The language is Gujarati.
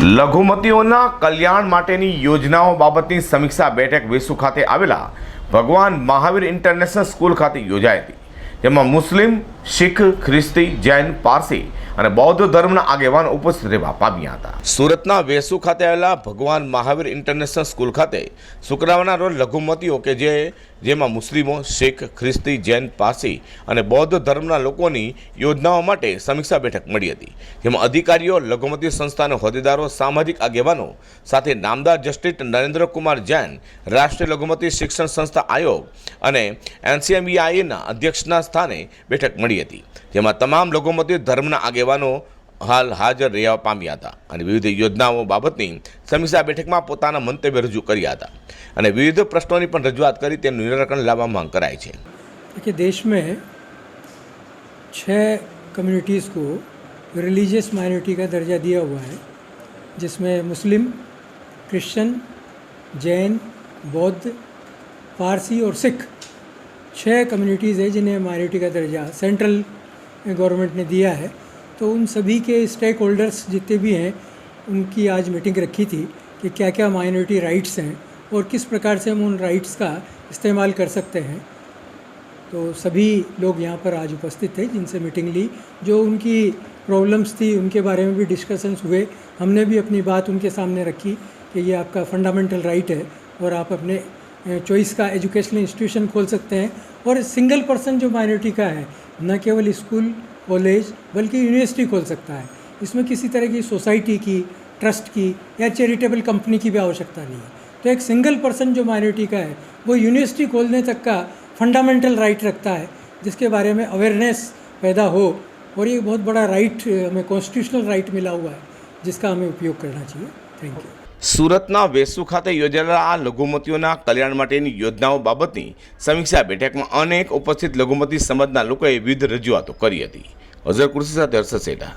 લઘુમતીઓના કલ્યાણ માટેની યોજનાઓ બાબતની સમીક્ષા બેઠક વેસુ ખાતે આવેલા ભગવાન મહાવીર ઇન્ટરનેશનલ સ્કૂલ ખાતે યોજાઈ હતી, જેમાં મુસ્લિમ શીખ, ખ્રિસ્તી, જૈન, પારસી અને બૌદ્ધ ધર્મના આગેવાનો ઉપસ્થિત રહેવા પામ્યા હતા. સુરતના વેસુ ખાતે આવેલા ભગવાન મહાવીર ઇન્ટરનેશનલ સ્કૂલ ખાતે શુક્રવારના રોજ લઘુમતીઓ કે જે, જેમાં મુસ્લિમો, શીખ, ખ્રિસ્તી, જૈન, પારસી અને બૌદ્ધ ધર્મના લોકોની યોજનાઓ માટે સમીક્ષા બેઠક મળી હતી. જેમાં અધિકારીઓ, લઘુમતી સંસ્થાના હોદ્દેદારો, સામાજિક આગેવાનો સાથે નામદાર જસ્ટિસ નરેન્દ્રકુમાર જૈન, રાષ્ટ્રીય લઘુમતી શિક્ષણ સંસ્થા આયોગ અને એનસીએમઈઆઈના અધ્યક્ષના સ્થાને બેઠક મળી હતી જેમાં તમામ લઘુમતી ધર્મના આગેવાનો હાલ હાજર રહ્યા પામ્યા હતા અને વિવિધ યોજનાઓ બાબતની સમીક્ષા બેઠકમાં પોતાના મંતવ્ય રજૂ કર્યા હતા અને વિવિધ પ્રશ્નોની પણ રજૂઆત કરી તેનું નિરાકરણ લાવવા માંગ કરાઈ છે देखिए देश में छः कम्युनिटीज़ को रिलीजियस माइनॉरिटी का दर्जा दिया हुआ है जिसमें मुस्लिम क्रिश्चियन जैन बौद्ध पारसी और सिख छः कम्युनिटीज़ है जिन्हें माइनॉरिटी का दर्जा सेंट्रल गवर्नमेंट ने दिया है। तो उन सभी के स्टेक होल्डर्स जितने भी हैं, उनकी आज मीटिंग रखी थी कि क्या क्या माइनॉरिटी राइट्स हैं और किस प्रकार से हम उन राइट्स का इस्तेमाल कर सकते हैं। तो सभी लोग यहाँ पर आज उपस्थित थे जिनसे मीटिंग ली, जो उनकी प्रॉब्लम्स थी, उनके बारे में भी डिस्कशंस हुए। हमने भी अपनी बात उनके सामने रखी कि ये आपका फंडामेंटल राइट है और आप अपने चॉइस का एजुकेशनल इंस्टीट्यूशन खोल सकते हैं। और सिंगल पर्सन जो माइनॉरिटी का है, न केवल स्कूल, कॉलेज, बल्कि यूनिवर्सिटी खोल सकता है। इसमें किसी तरह की सोसाइटी की, ट्रस्ट की या चैरिटेबल कंपनी की भी आवश्यकता नहीं है। तो एक सिंगल पर्सन जो माइनॉरिटी का है, वो यूनिवर्सिटी खोलने तक का फंडामेंटल राइट रखता है, जिसके बारे में अवेयरनेस पैदा हो और ये बहुत बड़ा राइट हमें कॉन्स्टिट्यूशनल राइट मिला हुआ है, जिसका हमें उपयोग करना चाहिए। Thank you. સુરતના વેસુ ખાતે યોજાયેલા આ લઘુમતીઓના કલ્યાણ માટેની યોજનાઓ બાબતની સમીક્ષા બેઠકમાં અનેક ઉપસ્થિત લઘુમતી સમાજના લોકોએ વિવિધ રજૂઆતો કરી હતી. અઝર કુર્સી સાથે હર્ષદ સેઠા.